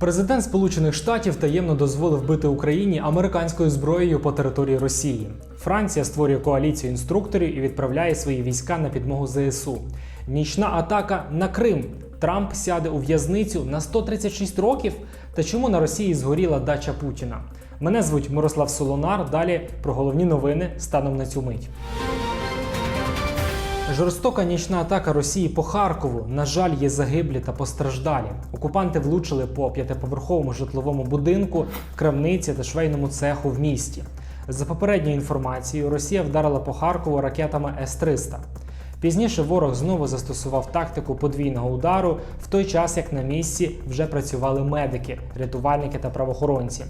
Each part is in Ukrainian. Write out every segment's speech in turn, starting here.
Президент Сполучених Штатів таємно дозволив бити Україні американською зброєю по території Росії. Франція створює коаліцію інструкторів і відправляє свої війська на підмогу ЗСУ. Нічна атака на Крим. Трамп сяде у в'язницю на 136 років. Та чому на Росії згоріла дача Путіна? Мене звуть Мирослав Солонар. Далі про головні новини станом на цю мить. Жорстока нічна атака Росії по Харкову. На жаль, є загиблі та постраждалі. Окупанти влучили по п'ятиповерховому житловому будинку, крамниці та швейному цеху в місті. За попередньою інформацією, Росія вдарила по Харкову ракетами С-300. Пізніше ворог знову застосував тактику подвійного удару, в той час як на місці вже працювали медики, рятувальники та правоохоронці.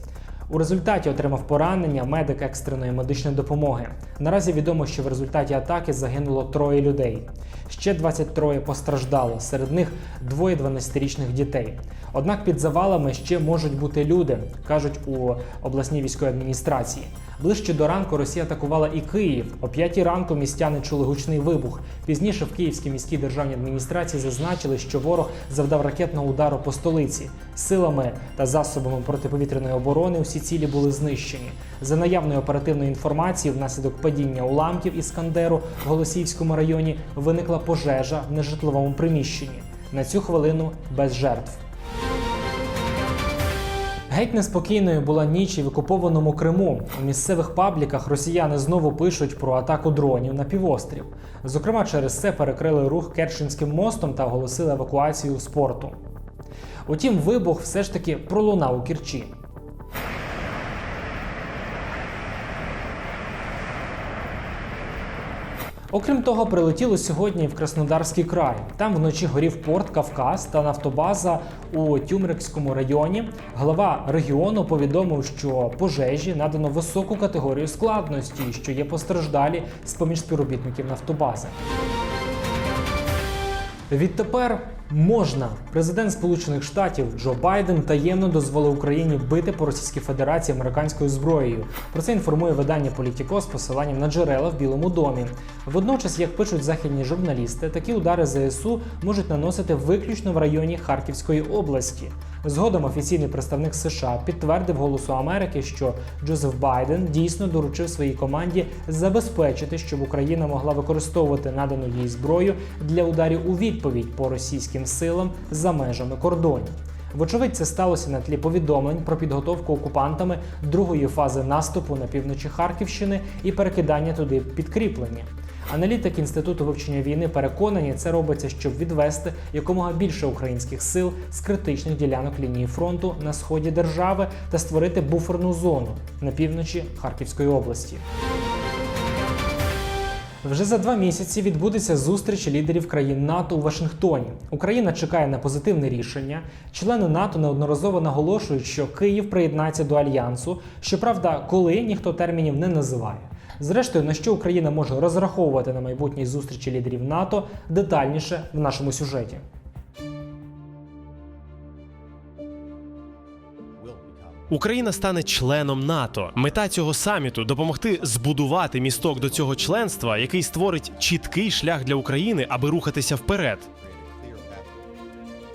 У результаті отримав поранення медик екстреної медичної допомоги. Наразі відомо, що в результаті атаки загинуло троє людей. Ще 23 постраждало, серед них двоє 12-річних дітей. Однак під завалами ще можуть бути люди, кажуть у обласній військовій адміністрації. Ближче до ранку Росія атакувала і Київ. О 5 ранку містяни чули гучний вибух. Пізніше в Київській міській державній адміністрації зазначили, що ворог завдав ракетного удару по столиці. Силами та засобами протиповітряної оборони усі цілі були знищені. За наявною оперативною інформацією, внаслідок падіння уламків Іскандеру в Голосіївському районі виникла пожежа в нежитловому приміщенні. На цю хвилину без жертв. Геть неспокійною була ніч і в окупованому Криму. У місцевих пабліках росіяни знову пишуть про атаку дронів на півострів. Зокрема, через це перекрили рух Керченським мостом та оголосили евакуацію спорту. Утім, вибух все ж таки пролунав у Кірчі. Окрім того, прилетіло сьогодні в Краснодарський край. Там вночі горів порт Кавказ та нафтобаза у Тюмрикському районі. Глава регіону повідомив, що пожежі надано високу категорію складності, що є постраждалі з поміж співробітників нафтобази. Відтепер можна. Президент Сполучених Штатів Джо Байден таємно дозволив Україні бити по Російській Федерації американською зброєю. Про це інформує видання Політіко з посиланням на джерела в Білому домі. Водночас, як пишуть західні журналісти, такі удари ЗСУ можуть наносити виключно в районі Харківської області. Згодом офіційний представник США підтвердив голосу Америки, що Джозеф Байден дійсно доручив своїй команді забезпечити, щоб Україна могла використовувати надану їй зброю для ударів у відповідь по російським силам за межами кордонів. Вочевидь, це сталося на тлі повідомлень про підготовку окупантами другої фази наступу на півночі Харківщини і перекидання туди підкріплення. Аналітик інституту вивчення війни переконані, це робиться, щоб відвести якомога більше українських сил з критичних ділянок лінії фронту на сході держави та створити буферну зону на півночі Харківської області. Вже за два місяці відбудеться зустріч лідерів країн НАТО у Вашингтоні. Україна чекає на позитивне рішення. Члени НАТО неодноразово наголошують, що Київ приєднається до альянсу. Щоправда, коли ніхто термінів не називає. Зрештою, на що Україна може розраховувати на майбутній зустрічі лідерів НАТО детальніше в нашому сюжеті. Україна стане членом НАТО. Мета цього саміту допомогти збудувати місток до цього членства, який створить чіткий шлях для України, аби рухатися вперед.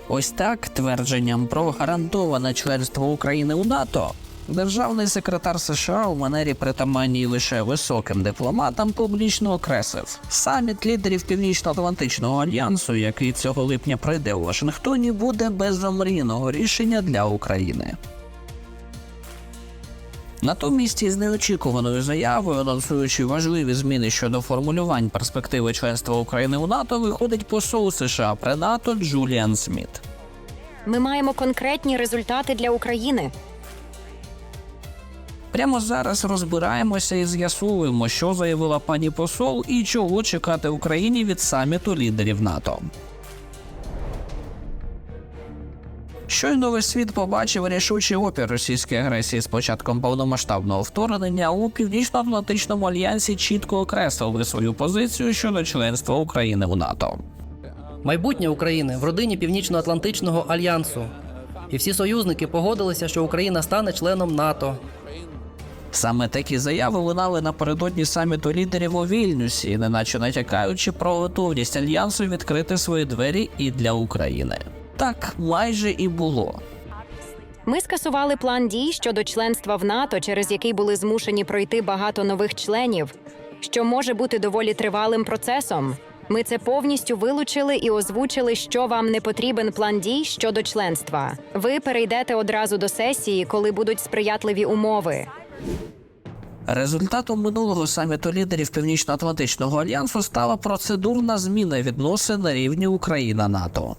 Ось так твердженням про гарантоване членство України у НАТО. Державний секретар США у манері притаманній лише високим дипломатам публічно окреслив саміт лідерів Північно-Атлантичного альянсу, який цього липня пройде у Вашингтоні, буде без омрійного рішення для України. Натомість із неочікуваною заявою, анонсуючи важливі зміни щодо формулювань перспективи членства України у НАТО, виходить посол США при НАТО Джуліан Сміт. Ми маємо конкретні результати для України. Прямо зараз розбираємося і з'ясуємо, що заявила пані посол і чого чекати Україні від саміту лідерів НАТО. Щойно весь світ побачив рішучий опір російської агресії з початком повномасштабного вторгнення у Північно-Атлантичному альянсі чітко окреслили свою позицію щодо членства України у НАТО. Майбутнє України в родині Північно-Атлантичного альянсу. І всі союзники погодилися, що Україна стане членом НАТО. Саме такі заяви лунали напередодні саміту лідерів у Вільнюсі, неначе натякаючи про готовність альянсу відкрити свої двері і для України. Так майже і було. Ми скасували план дій щодо членства в НАТО, через який були змушені пройти багато нових членів, що може бути доволі тривалим процесом. Ми це повністю вилучили і озвучили, що вам не потрібен план дій щодо членства. Ви перейдете одразу до сесії, коли будуть сприятливі умови. Результатом минулого саміту лідерів Північно-Атлантичного альянсу стала процедурна зміна відносин на рівні Україна-НАТО.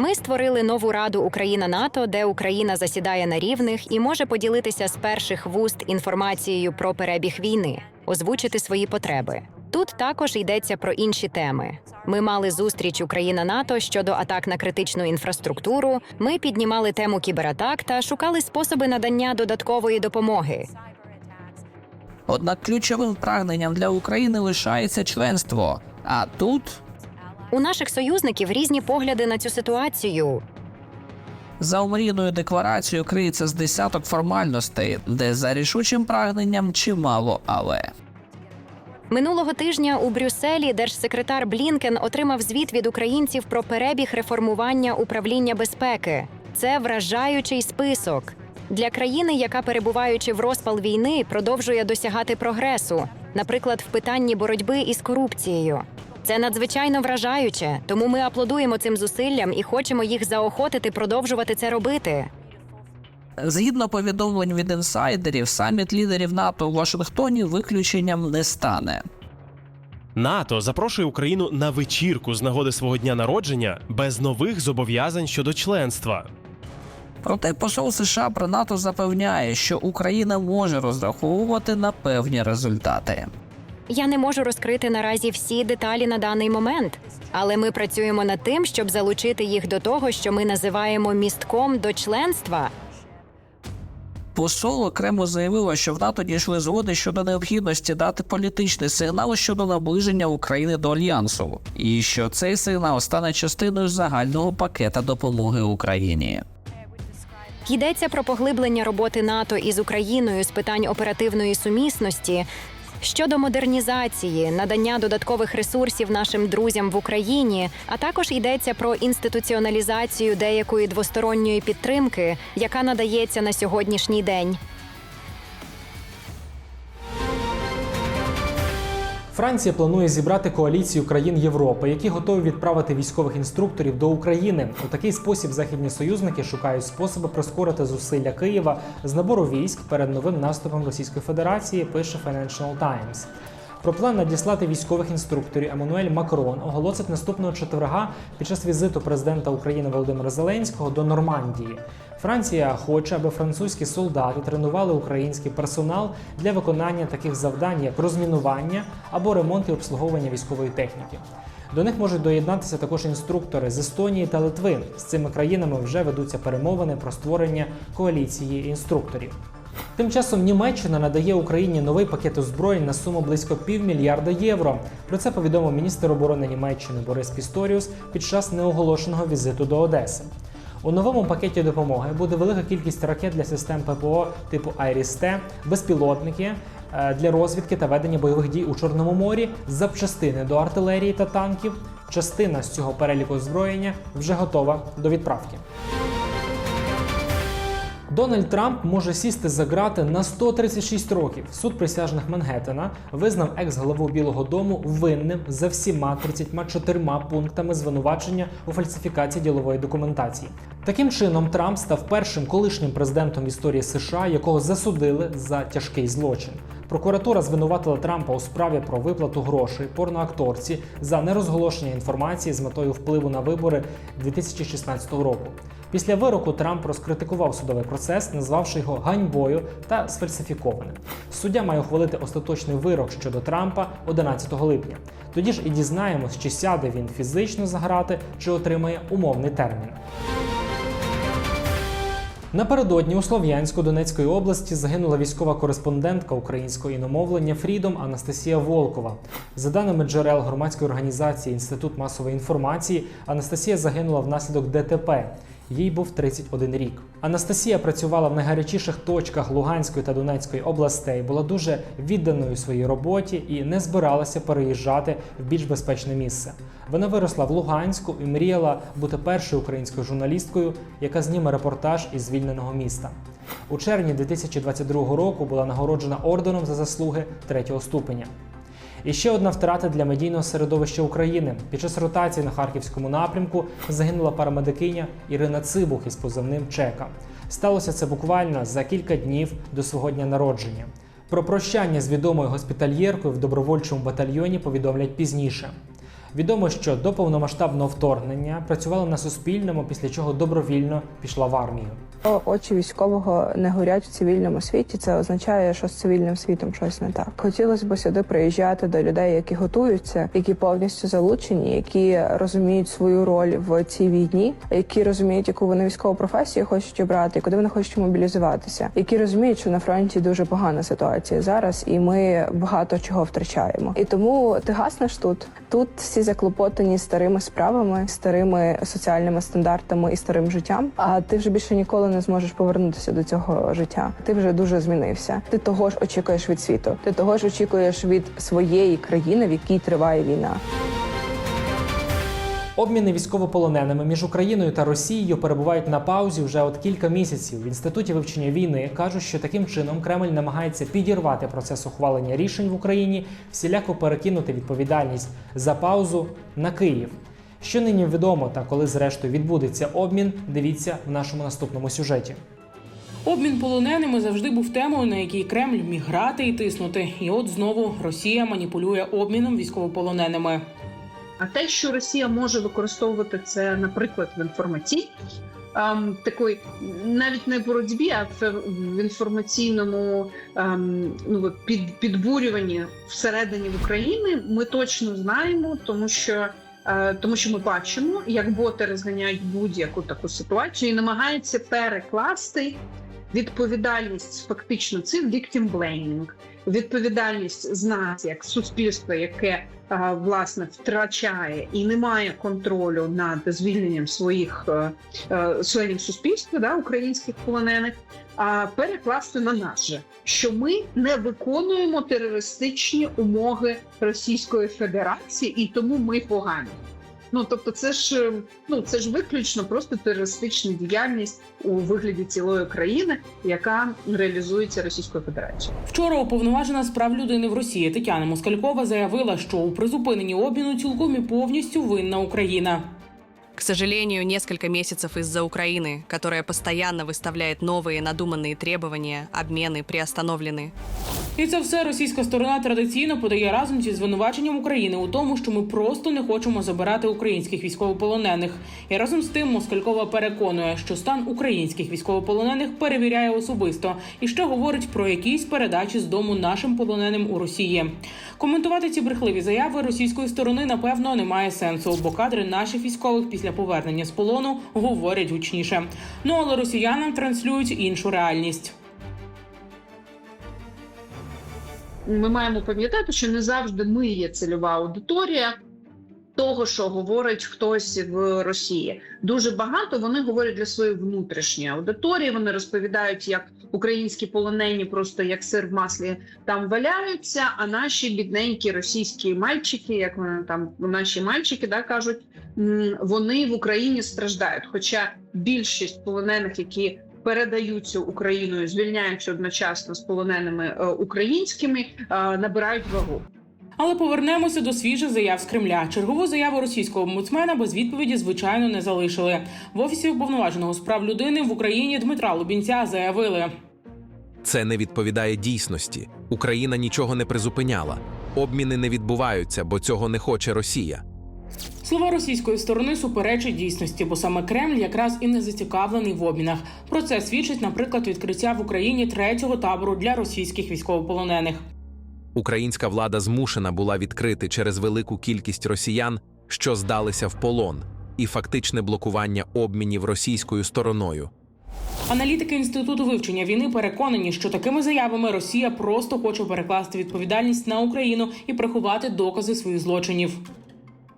Ми створили нову раду Україна НАТО, де Україна засідає на рівних і може поділитися з перших вуст інформацією про перебіг війни, озвучити свої потреби. Тут також йдеться про інші теми. Ми мали зустріч Україна НАТО щодо атак на критичну інфраструктуру. Ми піднімали тему кібератак та шукали способи надання додаткової допомоги. Однак ключовим прагненням для України лишається членство. А тут У наших союзників різні погляди на цю ситуацію. за омрійною декларацією криється з десяток формальностей, де за рішучим прагненням чимало але. Минулого тижня у Брюсселі держсекретар Блінкен отримав звіт від українців про перебіг реформування управління безпеки. Це вражаючий список для країни, яка перебуваючи в розпал війни, продовжує досягати прогресу, наприклад, в питанні боротьби із корупцією. Це надзвичайно вражаюче, тому ми аплодуємо цим зусиллям і хочемо їх заохотити продовжувати це робити. Згідно повідомлень від інсайдерів, саміт лідерів НАТО у Вашингтоні виключенням не стане. НАТО запрошує Україну на вечірку з нагоди свого дня народження без нових зобов'язань щодо членства. Проте посол США про НАТО запевняє, що Україна може розраховувати на певні результати. Я не можу розкрити наразі всі деталі на даний момент, але ми працюємо над тим, щоб залучити їх до того, що ми називаємо містком до членства. Посол окремо заявила, що в НАТО дійшли згоди щодо необхідності дати політичний сигнал щодо наближення України до альянсу, і що цей сигнал стане частиною загального пакета допомоги Україні. Йдеться про поглиблення роботи НАТО із Україною з питань оперативної сумісності. Щодо модернізації, надання додаткових ресурсів нашим друзям в Україні, а також йдеться про інституціоналізацію деякої двосторонньої підтримки, яка надається на сьогоднішній день. Франція планує зібрати коаліцію країн Європи, які готові відправити військових інструкторів до України. У такий спосіб західні союзники шукають способи прискорити зусилля Києва з набору військ перед новим наступом Російської Федерації. Пише Financial Times. Про план надіслати військових інструкторів Еммануель Макрон оголосить наступного четверга під час візиту президента України Володимира Зеленського до Нормандії. Франція хоче, аби французькі солдати тренували український персонал для виконання таких завдань, як розмінування або ремонт і обслуговування військової техніки. До них можуть доєднатися також інструктори з Естонії та Литви. З цими країнами вже ведуться перемовини про створення коаліції інструкторів. Тим часом Німеччина надає Україні новий пакет озброєнь на суму близько півмільярда євро. Про це повідомив міністр оборони Німеччини Борис Пісторіус під час неоголошеного візиту до Одеси. У новому пакеті допомоги буде велика кількість ракет для систем ППО типу Айріс-Т, безпілотники е, для розвідки та ведення бойових дій у Чорному морі, запчастини до артилерії та танків. Частина з цього переліку озброєння вже готова до відправки. Дональд Трамп може сісти за грати на 136 років. Суд присяжних Мангеттена визнав екс-главу Білого Дому винним за всіма 34 пунктами звинувачення у фальсифікації ділової документації. Таким чином, Трамп став першим колишнім президентом історії США, якого засудили за тяжкий злочин. Прокуратура звинуватила Трампа у справі про виплату грошей порноакторці за нерозголошення інформації з метою впливу на вибори 2016 року. Після вироку Трамп розкритикував судовий процес, назвавши його ганьбою та сфальсифікованим. Суддя має ухвалити остаточний вирок щодо Трампа 11 липня. Тоді ж і дізнаємось, чи сяде він фізично за грати, чи отримає умовний термін. Напередодні у Слов'янську Донецької області загинула військова кореспондентка українського іномовлення Фрідом Анастасія Волкова. За даними джерел громадської організації Інститут масової інформації, Анастасія загинула внаслідок ДТП. Їй був 31 рік. Анастасія працювала в найгарячіших точках Луганської та Донецької областей, була дуже відданою своїй роботі і не збиралася переїжджати в більш безпечне місце. Вона виросла в Луганську і мріяла бути першою українською журналісткою, яка зніме репортаж із звільненого міста. У червні 2022 року була нагороджена орденом за заслуги третього ступеня. І ще одна втрата для медійного середовища України. Під час ротації на харківському напрямку загинула парамедикиня Ірина Цибух із позивним Чека. Сталося це буквально за кілька днів до свого дня народження. Про прощання з відомою госпітальєркою в добровольчому батальйоні повідомлять пізніше. Відомо, що до повномасштабного вторгнення працювала на Суспільному, після чого добровільно пішла в армію. Очі військового не горять в цивільному світі. Це означає, що з цивільним світом щось не так. Хотілося б сюди приїжджати до людей, які готуються, які повністю залучені, які розуміють свою роль в цій війні, які розуміють, яку вони військову професію хочуть обрати, куди вони хочуть мобілізуватися, які розуміють, що на фронті дуже погана ситуація зараз, і ми багато чого втрачаємо. І тому ти гаснеш тут. Тут всі заклопотані старими справами, старими соціальними стандартами і старим життям. А ти вже більше ніколи не зможеш повернутися до цього життя. Ти вже дуже змінився. Ти того ж очікуєш від світу. Ти того ж очікуєш від своєї країни, в якій триває війна. Обміни військовополоненими між Україною та Росією перебувають на паузі вже от кілька місяців. В інституті вивчення війни кажуть, що таким чином Кремль намагається підірвати процес ухвалення рішень в Україні, всіляко перекинути відповідальність за паузу на Київ. Що нині відомо та коли зрештою відбудеться обмін, дивіться в нашому наступному сюжеті. Обмін полоненими завжди був темою, на якій Кремль міг грати і тиснути. І от знову Росія маніпулює обміном військовополоненими. А те, що Росія може використовувати це, наприклад, в інформаційній ем, такої навіть не в боротьбі, а в, в інформаційному ем, ну, під, підбурюванні всередині України, ми точно знаємо, тому що. е, Тому що ми бачимо, як боти розганяють будь-яку таку ситуацію і намагаються перекласти відповідальність фактично це victim blaming, відповідальність з нас як суспільства, яке власне втрачає і не має контролю над звільненням своїх е, е, членів суспільства, да, українських полонених, а перекласти на нас же, що ми не виконуємо терористичні умови Російської Федерації, і тому ми погані. Ну тобто, це ж е, ну це ж виключно просто терористична діяльність у вигляді цілої країни, яка реалізується Російською Федерацією. Вчора уповноважена з прав людини в Росії Тетяна Москалькова заявила, що у призупиненні обміну цілком і повністю винна Україна. К сожалению, несколько месяцев из-за Украины, которая постоянно выставляет новые надуманные требования, обмены приостановлены. І це все російська сторона традиційно подає разом зі звинуваченням України у тому, що ми просто не хочемо забирати українських військовополонених. І разом з тим Москалькова переконує, що стан українських військовополонених перевіряє особисто і ще говорить про якісь передачі з дому нашим полоненим у Росії. Коментувати ці брехливі заяви російської сторони напевно немає сенсу, бо кадри наших військових після повернення з полону говорять гучніше. Ну але росіянам транслюють іншу реальність. Ми маємо пам'ятати, що не завжди ми є цільова аудиторія того, що говорить хтось в Росії. Дуже багато вони говорять для своєї внутрішньої аудиторії. Вони розповідають, як українські полонені просто як сир в маслі там валяються. А наші бідненькі російські мальчики, як вони там наші мальчики, да кажуть, вони в Україні страждають. Хоча більшість полонених, які передаються Україною, звільняються одночасно з полоненими е, українськими, е, набирають вагу. Але повернемося до свіжих заяв з Кремля. Чергову заяву російського омбудсмена без відповіді, звичайно, не залишили. В офісі уповноваженого з прав людини в Україні Дмитра Лубінця заявили. Це не відповідає дійсності. Україна нічого не призупиняла. Обміни не відбуваються, бо цього не хоче Росія. Слова російської сторони суперечать дійсності, бо саме Кремль якраз і не зацікавлений в обмінах. Про це свідчить, наприклад, відкриття в Україні третього табору для російських військовополонених. Українська влада змушена була відкрити через велику кількість росіян, що здалися в полон, і фактичне блокування обмінів російською стороною. Аналітики інституту вивчення війни переконані, що такими заявами Росія просто хоче перекласти відповідальність на Україну і приховати докази своїх злочинів.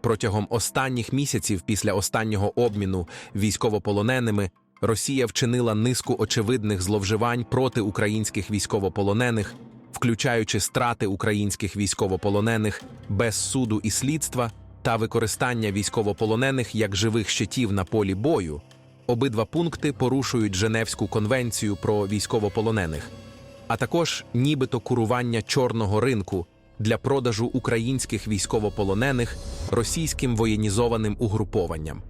Протягом останніх місяців після останнього обміну військовополоненими Росія вчинила низку очевидних зловживань проти українських військовополонених, включаючи страти українських військовополонених без суду і слідства та використання військовополонених як живих щитів на полі бою. Обидва пункти порушують Женевську конвенцію про військовополонених, а також нібито курування чорного ринку для продажу українських військовополонених російським воєнізованим угрупованням.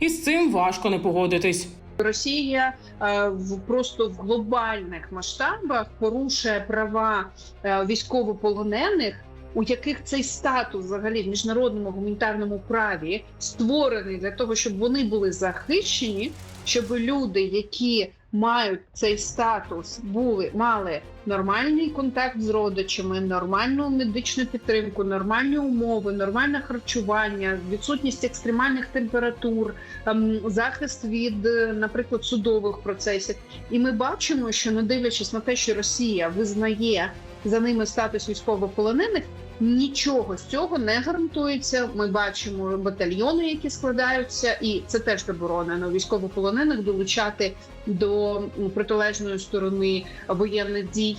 І з цим важко не погодитись. Росія е, в просто в глобальних масштабах порушує права е, військовополонених, у яких цей статус взагалі в міжнародному гуманітарному праві створений для того, щоб вони були захищені, щоб люди, які мають цей статус, були мали нормальний контакт з родичами, нормальну медичну підтримку, нормальні умови, нормальне харчування, відсутність екстремальних температур, ем, захист від, е, наприклад, судових процесів. І ми бачимо, що не дивлячись на те, що Росія визнає за ними статус військовополонених. Нічого з цього не гарантується. Ми бачимо батальйони, які складаються, і це теж заборонено військовополонених долучати до протилежної сторони воєнних дій.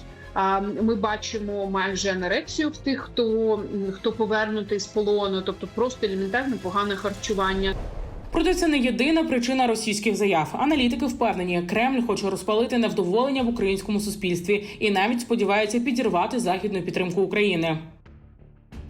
Ми бачимо майже анерексію в тих, хто хто повернутий з полону, тобто просто елементарне погане харчування. Проте це не єдина причина російських заяв. Аналітики впевнені, Кремль хоче розпалити невдоволення в українському суспільстві і навіть сподівається підірвати західну підтримку України.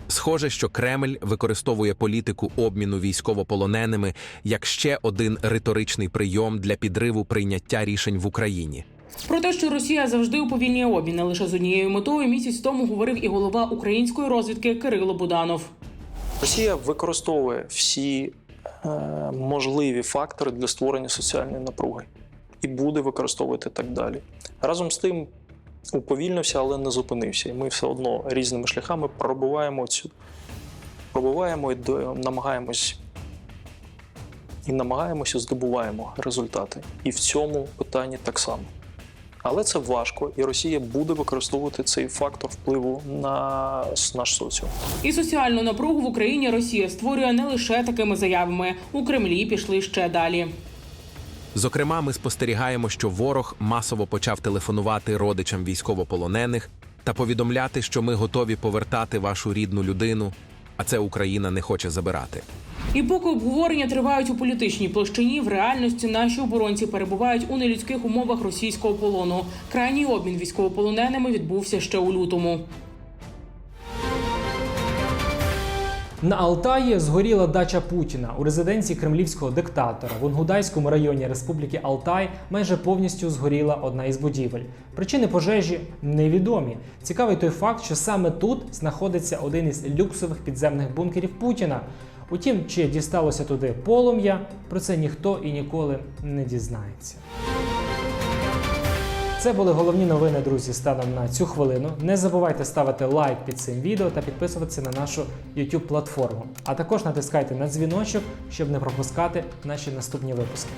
Схоже, що Кремль використовує політику обміну військовополоненими як ще один риторичний прийом для підриву прийняття рішень в Україні. Про те, що Росія завжди уповільнює обміни лише з однією метою, місяць тому говорив і голова української розвідки Кирило Буданов. Росія використовує всі е, можливі фактори для створення соціальної напруги і буде використовувати так далі. Разом з тим уповільнився, але не зупинився. І ми все одно різними шляхами пробуваємо цю пробуваємо і до- намагаємось і намагаємося здобуваємо результати. І в цьому питанні так само. Але це важко, і Росія буде використовувати цей фактор впливу на наш соціум. І соціальну напругу в Україні Росія створює не лише такими заявами. У Кремлі пішли ще далі. Зокрема, ми спостерігаємо, що ворог масово почав телефонувати родичам військовополонених та повідомляти, що ми готові повертати вашу рідну людину, а це Україна не хоче забирати. І поки обговорення тривають у політичній площині, в реальності наші оборонці перебувають у нелюдських умовах російського полону. Крайній обмін військовополоненими відбувся ще у лютому. На Алтаї згоріла дача Путіна у резиденції кремлівського диктатора в Унгудайському районі Республіки Алтай майже повністю згоріла одна із будівель. Причини пожежі невідомі. Цікавий той факт, що саме тут знаходиться один із люксових підземних бункерів Путіна. Утім, чи дісталося туди полум'я, про це ніхто і ніколи не дізнається. Це були головні новини, друзі, станом на цю хвилину. Не забувайте ставити лайк під цим відео та підписуватися на нашу YouTube платформу. А також натискайте на дзвіночок, щоб не пропускати наші наступні випуски.